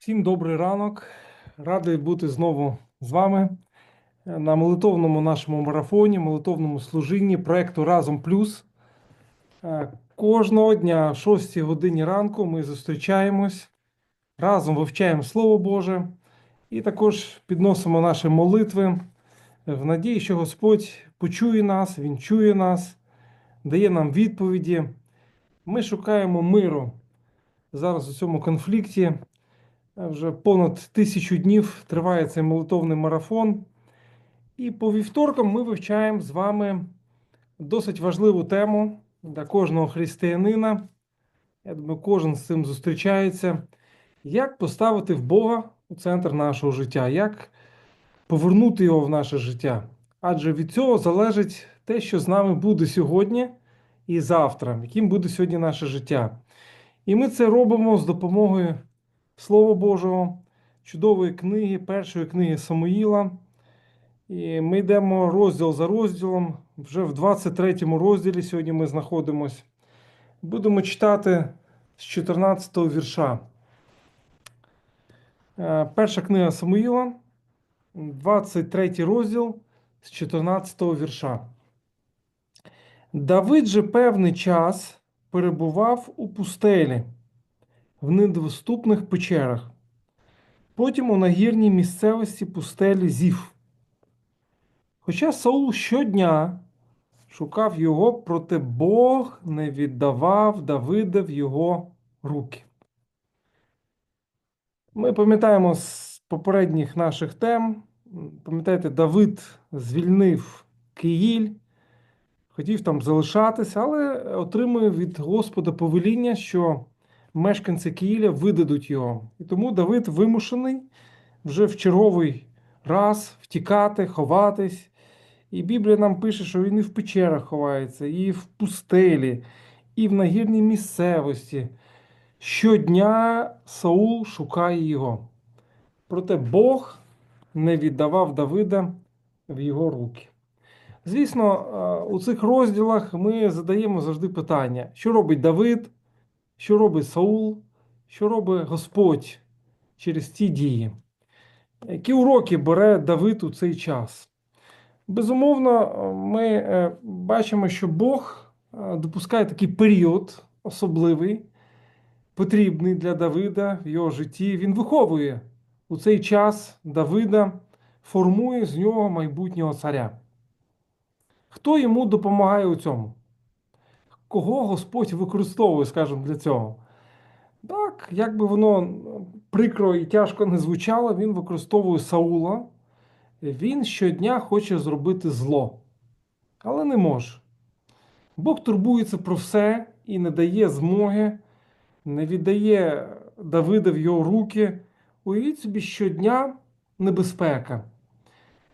Всім добрий ранок. Радий бути знову з вами на молитовному нашому марафоні, молитовному служінні проекту Разом Плюс. Е, Кожного дня, о 6 годині ранку, ми зустрічаємось, разом вивчаємо Слово Боже і також підносимо наші молитви в надії, що Господь почує нас, Він чує нас, дає нам відповіді. Ми шукаємо миру зараз у цьому конфлікті. Вже понад тисячу днів триває цей молитовний марафон. І по вівторкам ми вивчаємо з вами досить важливу тему для кожного християнина. Я думаю, кожен з цим зустрічається. Як поставити в Бога у центр нашого життя, як повернути його в наше життя? Адже від цього залежить те, що з нами буде сьогодні і завтра, яким буде сьогодні наше життя. І ми це робимо з допомогою Слова Божого, чудової книги, першої книги Самуїла. І ми йдемо розділ за розділом. Вже в 23 розділі сьогодні ми знаходимося. Будемо читати з 14 вірша. Е, Перша книга Самуїла, 23 розділ з 14 вірша. Давид же певний час перебував у пустелі в недоступних печерах. Потім у нагірній місцевості пустелі Зів. Хоча Саул щодня шукав його, проте Бог не віддавав Давида в його руки. Ми пам'ятаємо з попередніх наших тем. Пам'ятаєте, Давид звільнив Киїль, хотів там залишатися, але отримує від Господа повеління, що мешканці Киїля видадуть його. І тому Давид вимушений вже в черговий раз втікати, ховатись. І Біблія нам пише, що він і в печерах ховається, і в пустелі, і в нагірній місцевості. Щодня Саул шукає його. Проте Бог не віддавав Давида в його руки. Звісно, е, у цих розділах ми задаємо завжди питання, що робить Давид, що робить Саул, що робить Господь через ці дії. Які уроки бере Давид у цей час? Безумовно, ми е, бачимо, що Бог е, допускає такий період особливий, потрібний для Давида в його житті. Він виховує у цей час Давида, формує з нього майбутнього царя. Хто йому допомагає у цьому? Кого Господь використовує, скажімо, для цього? Так, як би воно прикро і тяжко не звучало, він використовує Саула. Він щодня хоче зробити зло, але не може. Бог турбується про все і не дає змоги, не віддає Давида в його руки. Уявіть собі, щодня небезпека.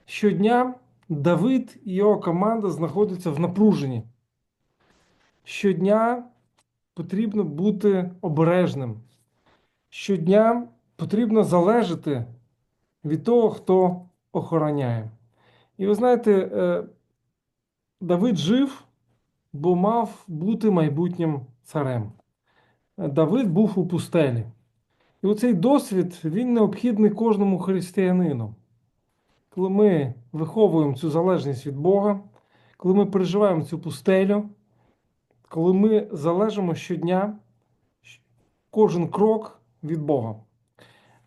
Щодня Давид і його команда знаходяться в напруженні. Щодня потрібно бути обережним. Щодня потрібно залежати від того, хто охороняє. І ви знаєте, е, Давид жив, бо мав бути майбутнім царем. Давид був у пустелі. І оцей досвід він необхідний кожному християнину. Коли ми виховуємо цю залежність від Бога, коли ми переживаємо цю пустелю, коли ми залежимо щодня кожен крок від Бога.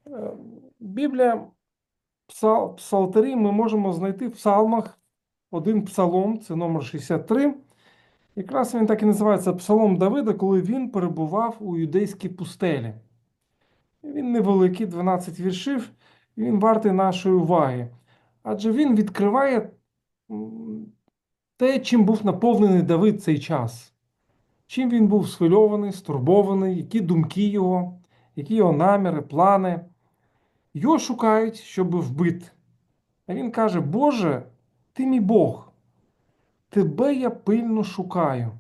Е, Біблія, псал, псалтарі ми можемо знайти в псалмах один псалом, це номер 63. Якраз він так і називається Псалом Давида, коли він перебував у юдейській пустелі. Він невеликий, 12 віршів, він вартий нашої уваги. Адже він відкриває те, чим був наповнений Давид цей час. Чим він був схвильований, стурбований, які думки його, які його наміри, плани. Його шукають, щоб вбити. А він каже: Боже, ти мій Бог, тебе я пильно шукаю,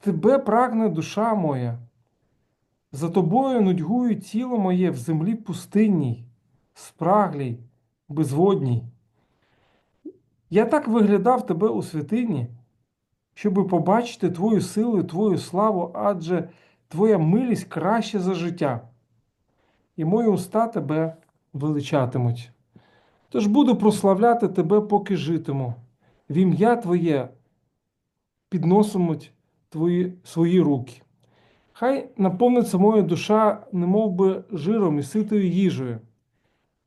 тебе прагне душа моя. За тобою нудьгує тіло моє в землі пустинній, спраглій, безводній. Я так виглядав тебе у святині, щоби побачити Твою силу і Твою славу, адже Твоя милість краще за життя. і мої уста тебе величатимуть. Тож буду прославляти тебе, поки житиму. В ім'я Твоє підносимуть твої, свої руки. Хай наповниться моя душа, немов би жиром і ситою їжею,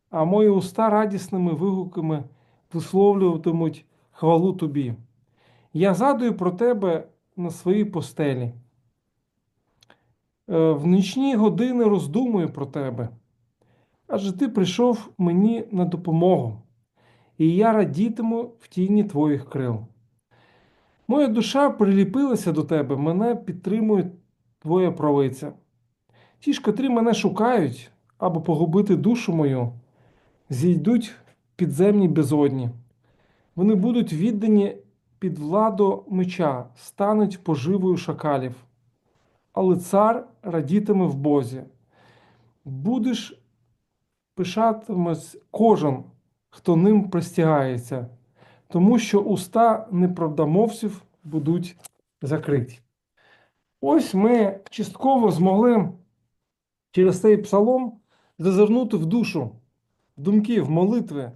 а мої уста радісними вигуками висловлюватимуть хвалу тобі. Я згадую про тебе на своїй постелі. Е, В нічні години роздумую про тебе, адже ти прийшов мені на допомогу, і я радітиму в тіні твоїх крил. Моя душа приліпилася до тебе, мене підтримує твоя правиця. Ті ж, котрі мене шукають, аби погубити душу мою, зійдуть в підземні безодні. Вони будуть віддані під владу меча, стануть поживою шакалів. Але цар радітиме в Бозі. Будеш пишатимось кожен, хто ним пристягається, тому що уста неправдомовців будуть закриті. Ось ми частково змогли через цей псалом зазирнути в душу, в думки, в молитви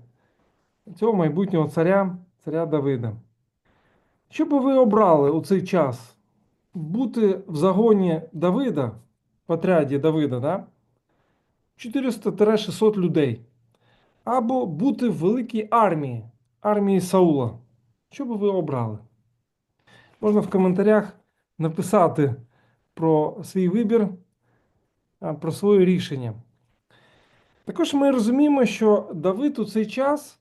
цього майбутнього царя, царя Давида. Що би ви обрали у цей час? Бути в загоні Давида, в отряді Давида, да? 400-600 людей. Або бути в великій армії, армії Саула. Що би ви обрали? Можна в коментарях написати про свій вибір, про своє рішення. Також ми розуміємо, що Давид у цей час,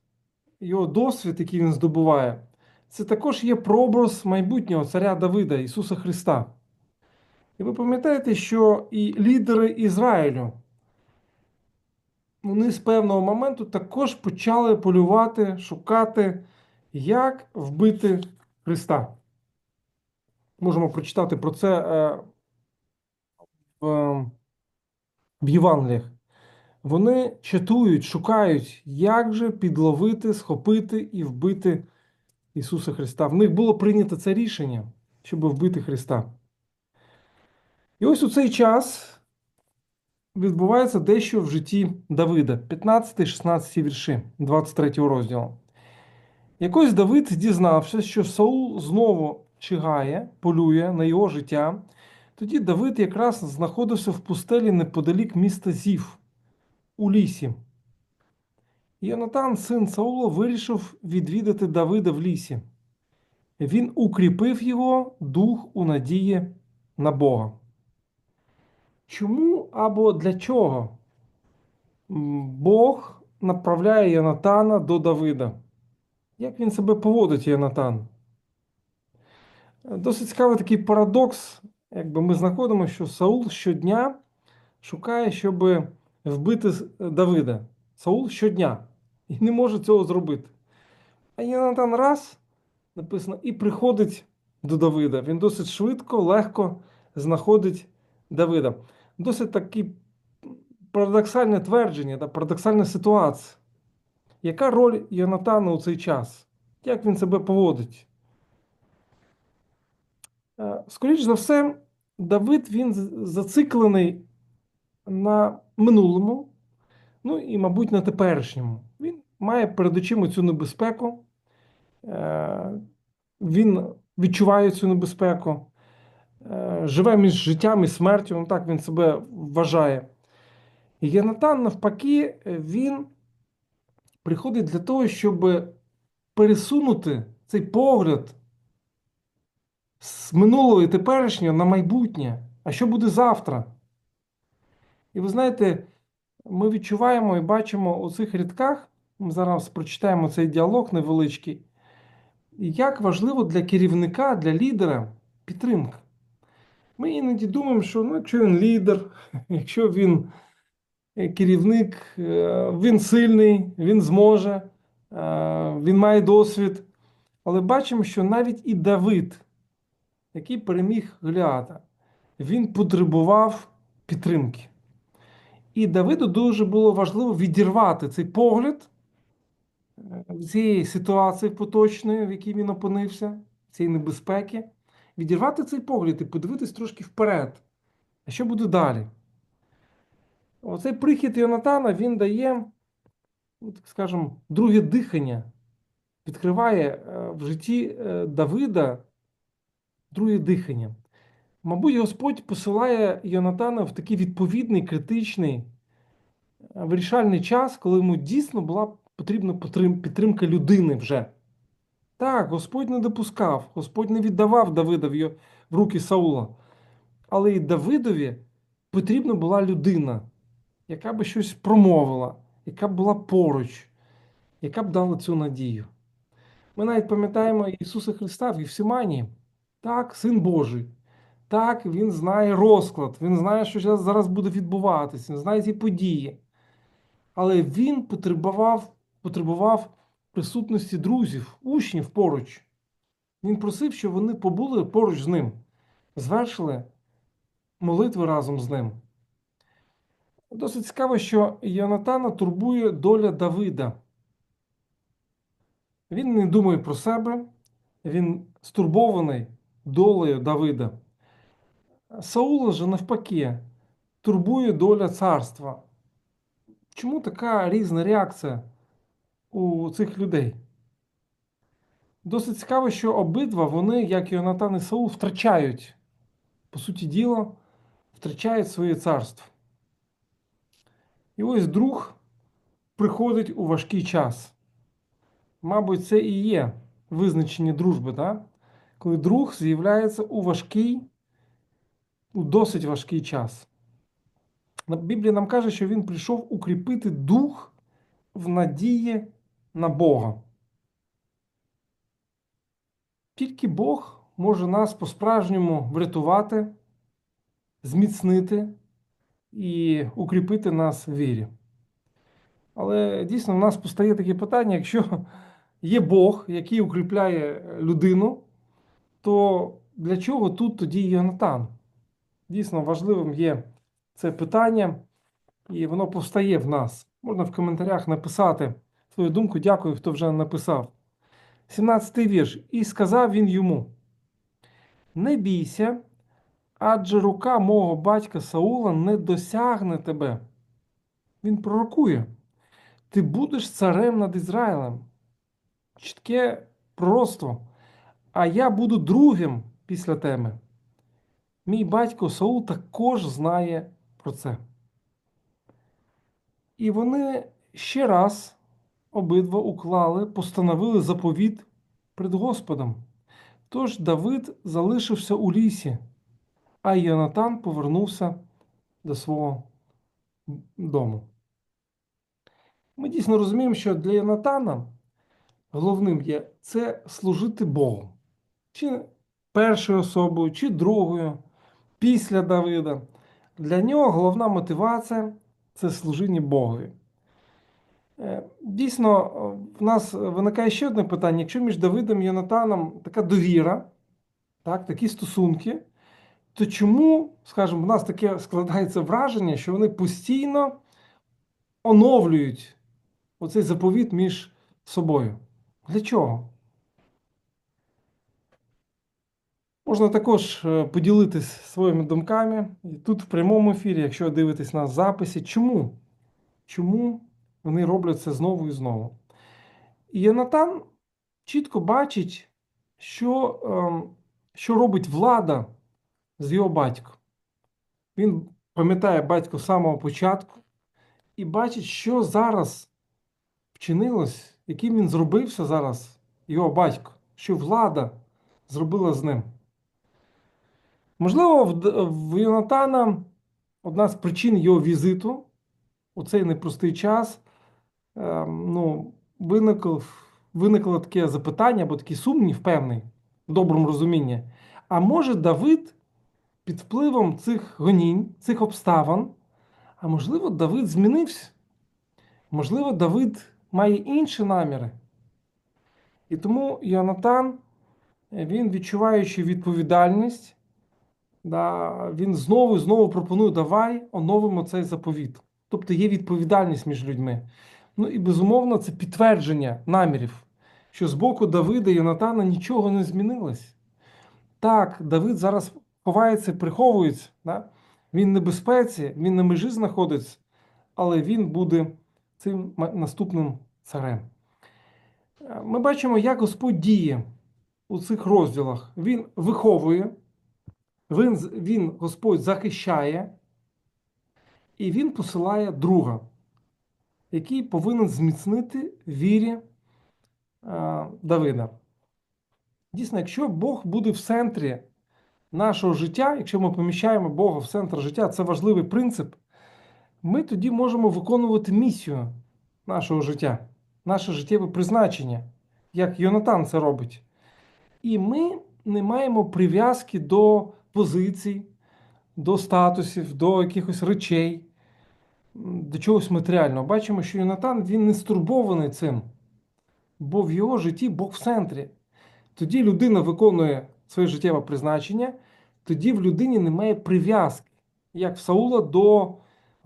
його досвід, який він здобуває, це також є прообраз майбутнього царя Давида, Ісуса Христа. І ви пам'ятаєте, що і лідери Ізраїлю, вони з певного моменту також почали полювати, шукати, як вбити Христа. Можемо прочитати про це е, в, Євангеліях. Вони чатують, шукають, як же підловити, схопити і вбити Ісуса Христа. В них було прийнято це рішення, щоб вбити Христа. І ось у цей час відбувається дещо в житті Давида, 15-16 вірші 23 розділу. Якось Давид дізнався, що Саул знову чигає, полює на його життя. Тоді Давид якраз знаходився в пустелі неподалік міста Зів у лісі. Йонатан, син Саула, вирішив відвідати Давида в лісі. Він укріпив його дух у надії на Бога. Чому або для чого Бог направляє Йонатана до Давида? Як він себе поводить, Йонатан? Досить цікавий такий парадокс, якби ми знаходимо, що Саул щодня шукає, щоб вбити Давида. Саул щодня і не може цього зробити. А Йонатан раз написано і приходить до Давида. Він досить швидко, легко знаходить Давида. Досить таке парадоксальне твердження, та парадоксальна ситуація. Яка роль Йонатана у цей час? Як він себе поводить? Е, Скоріше за все, Давид він зациклений на минулому, ну і, мабуть, на теперішньому. Він має перед очима цю небезпеку, е, він відчуває цю небезпеку, е, живе між життям і смертю, ну так він себе вважає. І Єнатан, навпаки, він приходить для того, щоб пересунути цей погляд з минулого і теперішнього на майбутнє. А що буде завтра? І ви знаєте, ми відчуваємо і бачимо у цих рядках, зараз прочитаємо цей діалог невеличкий, як важливо для керівника, для лідера підтримка. Ми іноді думаємо, що ну, якщо він лідер, якщо він е, керівник, е, він сильний, він зможе, е, він має досвід. Але бачимо, що навіть і Давид, який переміг Голіата, він потребував підтримки. І Давиду дуже було важливо відірвати цей погляд цієї ситуації поточної, в якій він опинився, цієї небезпеки, відірвати цей погляд і подивитись трошки вперед. А що буде далі? Оцей прихід Йонатана він дає, ну, так скажемо, друге дихання, відкриває е, в житті е, Давида друге дихання. Мабуть, Господь посилає Йонатана в такий відповідний, критичний, е, вирішальний час, коли йому дійсно була потрібна підтримка людини вже. Так, Господь не допускав, Господь не віддавав Давида в руки Саула. Але і Давидові потрібна була людина, яка би щось промовила, яка б була поруч, яка б дала цю надію. Ми навіть пам'ятаємо Ісуса Христа в Євсиманії. Так, Син Божий. Так, Він знає розклад, Він знає, що зараз буде відбуватися, Він знає ці події. Але Він потребував, потребував присутності друзів, учнів поруч. Він просив, щоб вони побули поруч з ним, звершили молитви разом з ним. Досить цікаво, що Йонатана турбує доля Давида. Він не думає про себе, він стурбований долею Давида. Саула же навпаки турбує доля царства. Чому така різна реакція у цих людей? Досить цікаво, що обидва вони, як Йонатан і Саул, втрачають, по суті діла, втрачають своє царство. І ось друг приходить у важкий час. Мабуть, це і є визначення дружби, да? коли друг з'являється у важкий, у досить важкий час. Біблія нам каже, що він прийшов укріпити дух в надії на Бога. Тільки Бог може нас по-справжньому врятувати, зміцнити і укріпити нас в вірі. Але дійсно в нас постає таке питання: якщо є Бог, який укріпляє людину, то для чого тут тоді Йонатан? Дійсно важливим є це питання, і воно повстає в нас. Можна в коментарях написати свою думку. Дякую, хто вже написав. 17 вірш. І сказав він йому: Не бійся, адже рука мого батька Саула не досягне тебе. Він пророкує: Ти будеш царем над Ізраїлем. Чітке пророцтво. А я буду другим після тебе. Мій батько Саул також знає про це. І вони ще раз обидва уклали, постановили заповіт перед Господом. Тож Давид залишився у лісі, а Йонатан повернувся до свого дому. Ми дійсно розуміємо, що для Йонатана головним є це служити Богу. Чи першою особою, чи другою, після Давида. Для нього головна мотивація це служіння Богові. Е, Дійсно, е, в нас виникає ще одне питання: якщо між Давидом і Йонатаном така довіра, так, такі стосунки, то чому, скажімо, в нас таке складається враження, що вони постійно оновлюють оцей заповіт між собою? Для чого? Можна також е, поділитись своїми думками. І тут в прямому ефірі, якщо дивитесь на записі, чому? Чому вони роблять це знову і знову? І Єнатан чітко бачить, що, ем, що робить влада з його батьком. Він пам'ятає батько з самого початку і бачить, що зараз вчинилось, яким він зробився зараз, його батько, що влада зробила з ним. Можливо, в, Йонатана одна з причин його візиту у цей непростий час ну, виникло, виникло таке запитання або такий сумнів певний в доброму розумінні. А може Давид під впливом цих гонінь, цих обставин, а можливо, Давид змінився? Можливо, Давид має інші наміри. І тому Йонатан, він відчуваючи відповідальність, да, він знову і знову пропонує, давай оновимо цей заповіт. Тобто є відповідальність між людьми. Ну і безумовно, це підтвердження намірів, що з боку Давида і Йонатана нічого не змінилось. Так, Давид зараз ховається, приховується. Да? Він в небезпеці, він на межі знаходиться. але він буде цим наступним царем. Е, Ми бачимо, як Господь діє у цих розділах. Він виховує, він, він Господь захищає, і він посилає друга, який повинен зміцнити вірі е, Давида. Дійсно, якщо Бог буде в центрі нашого життя, якщо ми поміщаємо Бога в центр життя, це важливий принцип, ми тоді можемо виконувати місію нашого життя, наше життєве призначення, як Йонатан це робить. І ми не маємо прив'язки до позицій, до статусів, до якихось речей, до чогось матеріального. Бачимо, що Йонатан він не стурбований цим, бо в його житті Бог в центрі. Тоді людина виконує своє життєве призначення, тоді в людині немає прив'язки, як в Саула, до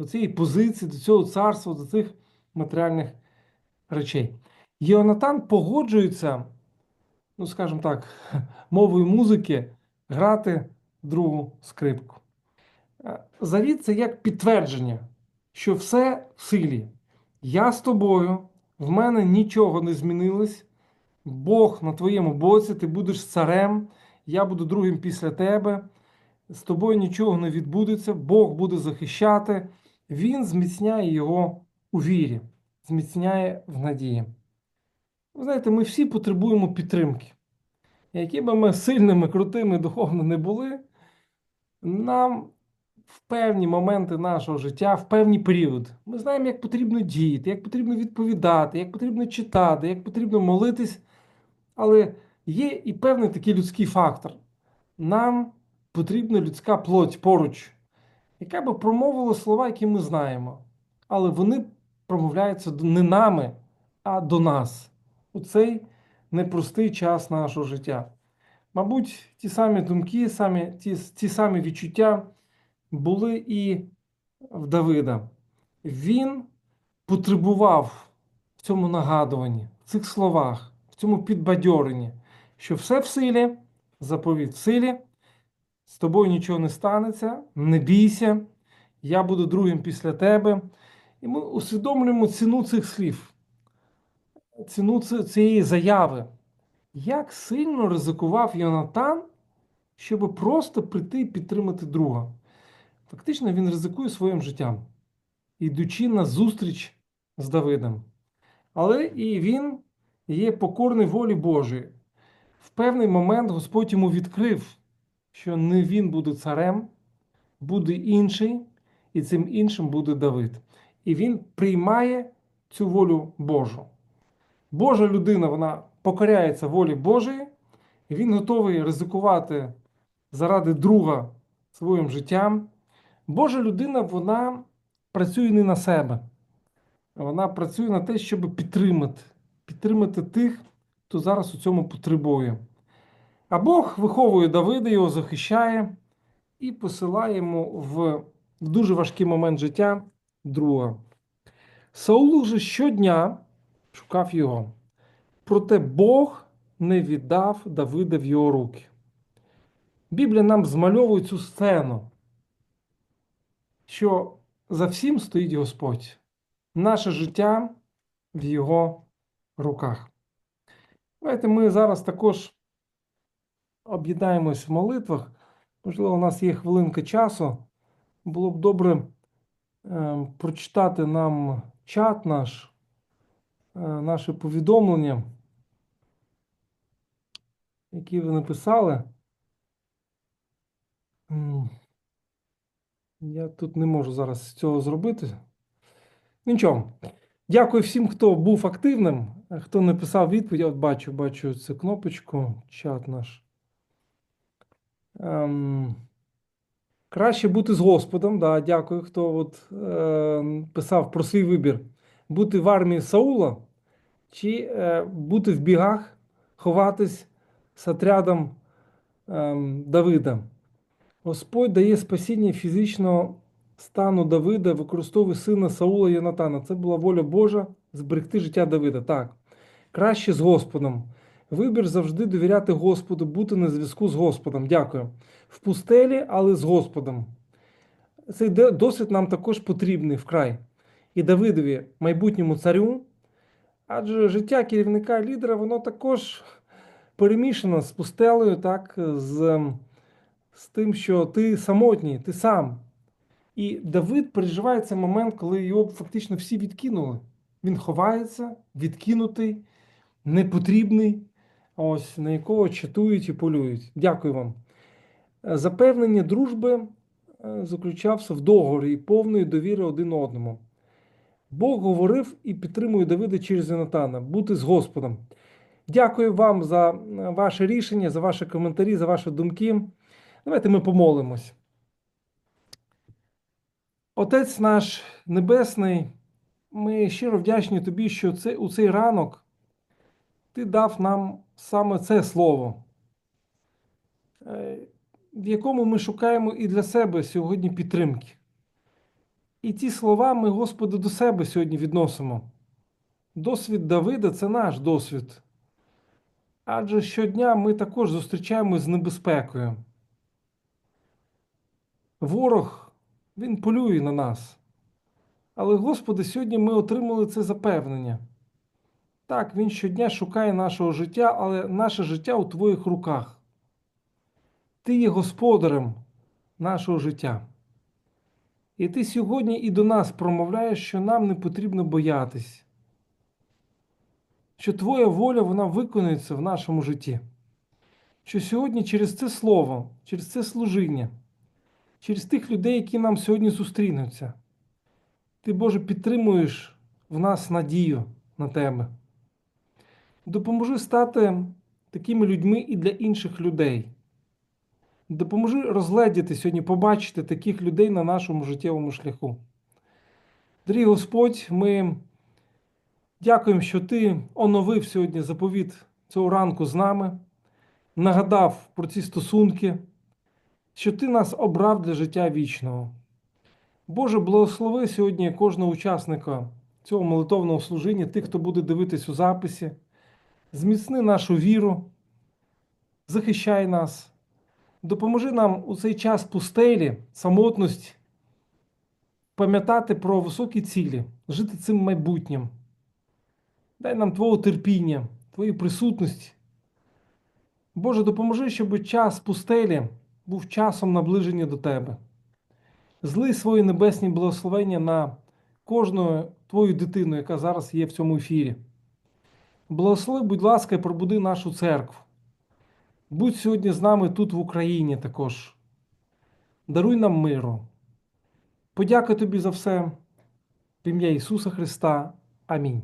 цієї позиції, до цього царства, до цих матеріальних речей. Йонатан погоджується, ну скажімо так, мовою музики, грати другу скрипку. Е, Завіт це як підтвердження, що все в силі. Я з тобою, в мене нічого не змінилось. Бог на твоєму боці, ти будеш царем, я буду другим після тебе. З тобою нічого не відбудеться, Бог буде захищати. Він зміцняє його у вірі, зміцняє в надії. Ви знаєте, ми всі потребуємо підтримки. Які би ми сильними, крутими духовно не були, нам в певні моменти нашого життя, в певні періоди, ми знаємо, як потрібно діяти, як потрібно відповідати, як потрібно читати, як потрібно молитись. Але є і певний такий людський фактор. Нам потрібна людська плоть поруч, яка би промовила слова, які ми знаємо. Але вони промовляються не нами, а до нас у цей непростий час нашого життя. Мабуть, ті самі думки, самі, ті, ті самі відчуття були і в Давида. Він потребував в цьому нагадуванні, в цих словах, в цьому підбадьоренні, що все в силі, заповіт в силі, з тобою нічого не станеться, не бійся, я буду другим після тебе. І ми усвідомлюємо ціну цих слів, ціну цієї заяви. Як сильно ризикував Йонатан, щоб просто прийти і підтримати друга. Фактично, він ризикує своїм життям, йдучи на зустріч з Давидом. Але і він є покорний волі Божої. В певний момент Господь йому відкрив, що не він буде царем, буде інший, і цим іншим буде Давид. І він приймає цю волю Божу. Божа людина вона покоряється волі Божої, і він готовий ризикувати заради друга своїм життям. Божа людина вона працює не на себе. Вона працює на те, щоб підтримати, підтримати тих, хто зараз у цьому потребує. А Бог виховує Давида, його захищає і посилає йому в дуже важкий момент життя друга. Саул же щодня шукав його. Проте Бог не віддав Давида в його руки. Біблія нам змальовує цю сцену, що за всім стоїть Господь. Наше життя в його руках. Давайте ми зараз також об'єднаємось в молитвах. Можливо, у нас є хвилинка часу. Було б добре е, прочитати нам чат наш, е, наше повідомлення, які ви написали. Я тут не можу зараз цього зробити. Нічого. Дякую всім, хто був активним, е, хто написав відповідь. От бачу, бачу цю кнопочку, чат наш. Ем, краще бути з Господом. Да, дякую, хто от, е, писав про свій вибір. Бути в армії Саула чи е, бути в бігах, ховатись з отрядом ем, Давида. Господь дає спасіння фізичного стану Давида, використовує сина Саула Йонатана. Це була воля Божа зберегти життя Давида. Так. Краще з Господом. Вибір завжди довіряти Господу, бути на зв'язку з Господом. Дякую. В пустелі, але з Господом. Цей досвід нам також потрібний вкрай. і Давидові, майбутньому царю, адже життя керівника лідера, воно також перемішано з пустелею, так, з, з тим, що ти самотній, ти сам. І Давид переживає цей момент, коли його фактично всі відкинули. Він ховається, відкинутий, непотрібний, ось на якого чатують і полюють. Дякую вам. Запевнення дружби е, заключався в договорі і повної довіри один одному. Бог говорив і підтримує Давида через Йонатана бути з Господом. Дякую вам за е, ваше рішення, за ваші коментарі, за ваші думки. Давайте ми помолимось. Отець наш Небесний, ми щиро вдячні Тобі, що це, у цей ранок Ти дав нам саме це слово, е, в якому ми шукаємо і для себе сьогодні підтримки. І ці слова ми, Господи, до себе сьогодні відносимо. Досвід Давида це наш досвід. Адже щодня ми також зустрічаємось з небезпекою. Ворог, він полює на нас. Але, Господи, сьогодні ми отримали це запевнення. Так, він щодня шукає нашого життя, але наше життя у Твоїх руках. Ти є господарем нашого життя. І ти сьогодні і до нас промовляєш, що нам не потрібно боятись, що Твоя воля вона виконується в нашому житті. Що сьогодні через це слово, через це служіння, через тих людей, які нам сьогодні зустрінуться, ти, Боже, підтримуєш в нас надію на Тебе. Допоможи стати такими людьми і для інших людей. Допоможи розгледіти сьогодні, побачити таких людей на нашому життєвому шляху. Дорогий Господь, ми дякуємо, що Ти оновив сьогодні заповіт цього ранку з нами, нагадав про ці стосунки, що Ти нас обрав для життя вічного. Боже, благослови сьогодні кожного учасника цього молитовного служіння, тих, хто буде дивитись у записі, зміцни нашу віру, захищай нас. Допоможи нам у цей час пустелі, самотності, пам'ятати про високі цілі, жити цим майбутнім. Дай нам Твого терпіння, Твої присутності. Боже, допоможи, щоб час пустелі був часом наближення до Тебе. Зли свої небесні благословення на кожну Твою дитину, яка зараз є в цьому ефірі. Благослови, будь ласка, і пробуди нашу церкву. Будь сьогодні з нами тут в Україні також. Даруй нам миру. Подякую тобі за все. В ім'я Ісуса Христа. Амінь.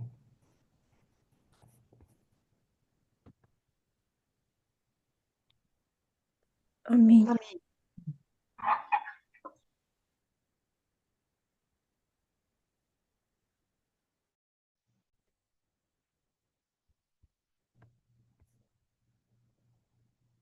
Амінь. Амінь.